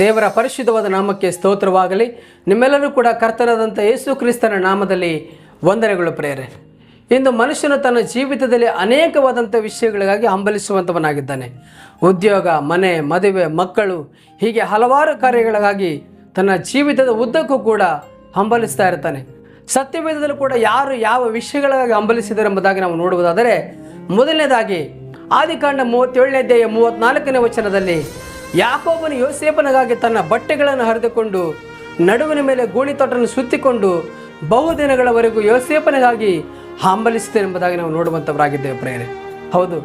ದೇವರ ಪರಿಶುದ್ಧವಾದ ನಾಮಕ್ಕೆ ಸ್ತೋತ್ರವಾಗಲಿ. ನಿಮ್ಮೆಲ್ಲರೂ ಕೂಡ ಕರ್ತನಾದಂಥ ಯೇಸು ಕ್ರಿಸ್ತನ ನಾಮದಲ್ಲಿ ವಂದನೆಗಳು ಪ್ರೇರೆ ಇಂದು ಮನುಷ್ಯನು ತನ್ನ ಜೀವಿತದಲ್ಲಿ ಅನೇಕವಾದಂಥ ವಿಷಯಗಳಿಗಾಗಿ ಹಂಬಲಿಸುವಂಥವನಾಗಿದ್ದಾನೆ. ಉದ್ಯೋಗ, ಮನೆ, ಮದುವೆ, ಮಕ್ಕಳು, ಹೀಗೆ ಹಲವಾರು ಕಾರ್ಯಗಳಿಗಾಗಿ ತನ್ನ ಜೀವಿತದ ಉದ್ದಕ್ಕೂ ಕೂಡ ಹಂಬಲಿಸ್ತಾ ಇರ್ತಾನೆ. ಸತ್ಯವೇದದಲ್ಲೂ ಕೂಡ ಯಾರು ಯಾವ ವಿಷಯಗಳಾಗಿ ಹಂಬಲಿಸಿದರೆಂಬುದಾಗಿ ನಾವು ನೋಡುವುದಾದರೆ, ಮೊದಲನೇದಾಗಿ ಆದಿಕಾಂಡ ಮೂವತ್ತೇಳನೇ ಅಧ್ಯಾಯ ಮೂವತ್ನಾಲ್ಕನೇ ವಚನದಲ್ಲಿ ಯಾಕೋಬನು ಯೋಸೇಪನಿಗಾಗಿ ತನ್ನ ಬಟ್ಟೆಗಳನ್ನು ಹರಿದುಕೊಂಡು ನಡುವಿನ ಮೇಲೆ ಗೋಣಿ ಗೋಣಿತೊಟ್ಟನ್ನು ಸುತ್ತಿಕೊಂಡು ಬಹುದಿನಗಳವರೆಗೂ ಯೋಸೇಪನಿಗಾಗಿ ಹಂಬಲಿಸಿದೆ ಎಂಬುದಾಗಿ ನಾವು ನೋಡುವಂಥವರಾಗಿದ್ದೇವೆ ಪ್ರೇರೆ ಹೌದು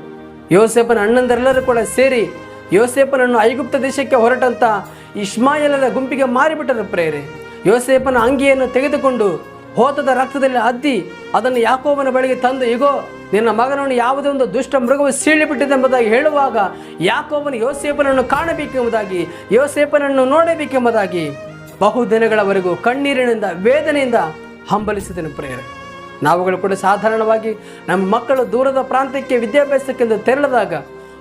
ಯೋಸೇಪನ ಅಣ್ಣಂದರೆಲ್ಲರೂ ಕೂಡ ಸೇರಿ ಯೋಸೇಪನನ್ನು ಐಗುಪ್ತ ದೇಶಕ್ಕೆ ಹೊರಟಂತ ಇಸ್ಮಾಯಲರ ಗುಂಪಿಗೆ ಮಾರಿಬಿಟ್ಟರು ಪ್ರೇರೆ ಯೋಸೇಪನ ಅಂಗಿಯನ್ನು ತೆಗೆದುಕೊಂಡು ಹೋತದ ರಕ್ತದಲ್ಲಿ ಅದ್ದಿ ಅದನ್ನು ಯಾಕೋಬನ ಬಳಿಗೆ ತಂದು, ಇಗೋ, ನಿನ್ನ ಮಗನನ್ನು ಯಾವುದೇ ಒಂದು ದುಷ್ಟ ಮೃಗವು ಸೀಳಿಬಿಟ್ಟಿದೆ ಎಂಬುದಾಗಿ ಹೇಳುವಾಗ ಯಾಕೋಬನ ಯೋಸೇಪನನ್ನು ಕಾಣಬೇಕೆಂಬುದಾಗಿ ಯೋಸೇಪನನ್ನು ನೋಡಬೇಕೆಂಬುದಾಗಿ ಬಹುದಿನಗಳವರೆಗೂ ಕಣ್ಣೀರಿನಿಂದ, ವೇದನೆಯಿಂದ ಹಂಬಲಿಸಿದನು ಪ್ರೇರ ನಾವುಗಳು ಕೂಡ ಸಾಧಾರಣವಾಗಿ ನಮ್ಮ ಮಕ್ಕಳು ದೂರದ ಪ್ರಾಂತ್ಯಕ್ಕೆ ವಿದ್ಯಾಭ್ಯಾಸಕ್ಕೆಂದು ತೆರಳಿದಾಗ,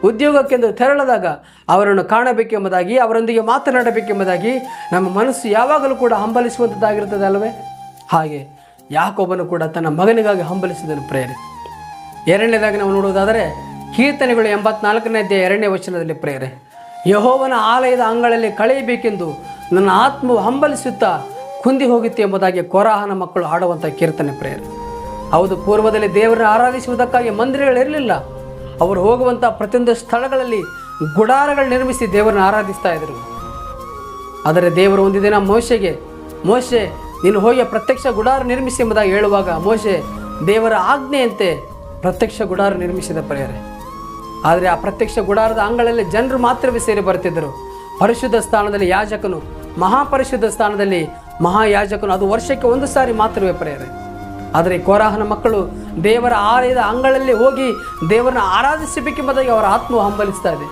ಉದ್ಯೋಗಕ್ಕೆಂದು ತೆರಳಿದಾಗ ಅವರನ್ನು ಕಾಣಬೇಕೆಂಬುದಾಗಿ, ಅವರೊಂದಿಗೆ ಮಾತನಾಡಬೇಕೆಂಬುದಾಗಿ ನಮ್ಮ ಮನಸ್ಸು ಯಾವಾಗಲೂ ಕೂಡ ಹಂಬಲಿಸುವಂಥದ್ದಾಗಿರ್ತದೆ ಅಲ್ಲವೇ ಹಾಗೆ ಯಾಕೊಬ್ಬನು ಕೂಡ ತನ್ನ ಮಗನಿಗಾಗಿ ಹಂಬಲಿಸಿದನು ಪ್ರೇರೆ ಎರಡನೇದಾಗಿ ನಾವು ನೋಡುವುದಾದರೆ ಕೀರ್ತನೆಗಳು ಎಂಬತ್ನಾಲ್ಕನೇ ಅಧ್ಯಾಯ ಎರಡನೇ ವಚನದಲ್ಲಿ ಪ್ರೇರೆ ಯಹೋವನ ಆಲಯದ ಅಂಗಳಲ್ಲಿ ಕಳೆಯಬೇಕೆಂದು ನನ್ನ ಆತ್ಮವು ಹಂಬಲಿಸುತ್ತಾ ಕುಂದಿ ಹೋಗಿತ್ತು ಎಂಬುದಾಗಿ ಕೊರಾಹನ ಮಕ್ಕಳು ಹಾಡುವಂಥ ಕೀರ್ತನೆ ಪ್ರೇರೆ ಹೌದು, ಪೂರ್ವದಲ್ಲಿ ದೇವರನ್ನು ಆರಾಧಿಸುವುದಕ್ಕಾಗಿ ಮಂದಿರಗಳಿರಲಿಲ್ಲ. ಅವರು ಹೋಗುವಂಥ ಪ್ರತಿಯೊಂದು ಸ್ಥಳಗಳಲ್ಲಿ ಗುಡಾರಗಳು ನಿರ್ಮಿಸಿ ದೇವರನ್ನು ಆರಾಧಿಸ್ತಾ ಇದ್ದರು. ಆದರೆ ದೇವರು ಒಂದು ದಿನ ಮೋಶೆಗೆ, ಮೋಶೆ ನೀನು ಹೋಗಿ ಪ್ರತ್ಯಕ್ಷ ಗುಡಾರ ನಿರ್ಮಿಸಿ ಎಂಬುದಾಗಿ ಹೇಳುವಾಗ ಮೋಶೆ ದೇವರ ಆಜ್ಞೆಯಂತೆ ಪ್ರತ್ಯಕ್ಷ ಗುಡಾರ ನಿರ್ಮಿಸಿದ ಪರಿಹಾರ. ಆದರೆ ಆ ಪ್ರತ್ಯಕ್ಷ ಗುಡಾರದ ಅಂಗಳಲ್ಲಿ ಜನರು ಮಾತ್ರವೇ ಸೇರಿ ಬರ್ತಿದ್ದರು ಪರಿಶುದ್ಧ ಸ್ಥಾನದಲ್ಲಿ ಯಾಜಕನು, ಮಹಾಪರಿಶುದ್ಧ ಸ್ಥಾನದಲ್ಲಿ ಮಹಾಯಾಜಕನು, ಅದು ವರ್ಷಕ್ಕೆ ಒಂದು ಸಾರಿ ಮಾತ್ರವೇ ಪರಿಹಾರ. ಆದರೆ ಕೋರಾಹನ ಮಕ್ಕಳು ದೇವರ ಆಲಯದ ಅಂಗಳಲ್ಲಿ ಹೋಗಿ ದೇವರನ್ನು ಆರಾಧಿಸಬೇಕೆಂಬುದಾಗಿ ಅವರ ಆತ್ಮ ಹಂಬಲಿಸ್ತಾ ಇದೆ.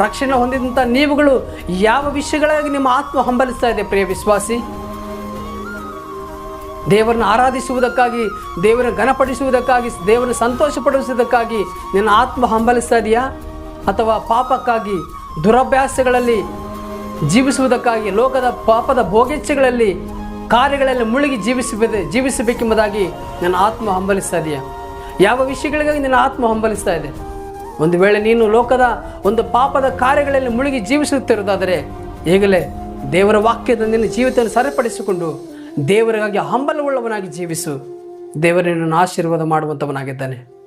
ರಕ್ಷಣೆ ಹೊಂದಿದಂಥ ನೀವುಗಳು ಯಾವ ವಿಷಯಗಳಾಗಿ ನಿಮ್ಮ ಆತ್ಮ ಹಂಬಲಿಸ್ತಾ ಇದೆ ಪ್ರಿಯ ವಿಶ್ವಾಸಿ? ದೇವರನ್ನು ಆರಾಧಿಸುವುದಕ್ಕಾಗಿ, ದೇವರನ್ನು ಘನಪಡಿಸುವುದಕ್ಕಾಗಿ, ದೇವರನ್ನು ಸಂತೋಷಪಡಿಸುವುದಕ್ಕಾಗಿ ನಿನ್ನ ಆತ್ಮ ಹಂಬಲಿಸ್ತಾ ಇದೆಯಾ ಅಥವಾ ಪಾಪಕ್ಕಾಗಿ, ದುರಭ್ಯಾಸಗಳಲ್ಲಿ ಜೀವಿಸುವುದಕ್ಕಾಗಿ, ಲೋಕದ ಪಾಪದ ಭೋಗೇಚ್ಛೆಗಳಲ್ಲಿ, ಕಾರ್ಯಗಳಲ್ಲಿ ಮುಳುಗಿ ಜೀವಿಸಬೇಕೆ ಜೀವಿಸಬೇಕೆಂಬುದಾಗಿ ನನ್ನ ಆತ್ಮ ಹಂಬಲಿಸ್ತಾ ಇದೆಯಾ ಯಾವ ವಿಷಯಗಳಿಗಾಗಿ ನಿನ್ನ ಆತ್ಮ ಹಂಬಲಿಸ್ತಾ ಇದೆ? ಒಂದು ವೇಳೆ ನೀನು ಲೋಕದ ಒಂದು ಪಾಪದ ಕಾರ್ಯಗಳಲ್ಲಿ ಮುಳುಗಿ ಜೀವಿಸುತ್ತಿರುವುದಾದರೆ, ಈಗಲೇ ದೇವರ ವಾಕ್ಯದ ನಿನ್ನ ಜೀವಿತವನ್ನು ಸರಿಪಡಿಸಿಕೊಂಡು ದೇವರಿಗಾಗಿ ಹಂಬಲವುಳ್ಳವನಾಗಿ ಜೀವಿಸು. ದೇವರನ್ನು ಆಶೀರ್ವಾದ ಮಾಡುವಂಥವನಾಗಿದ್ದಾನೆ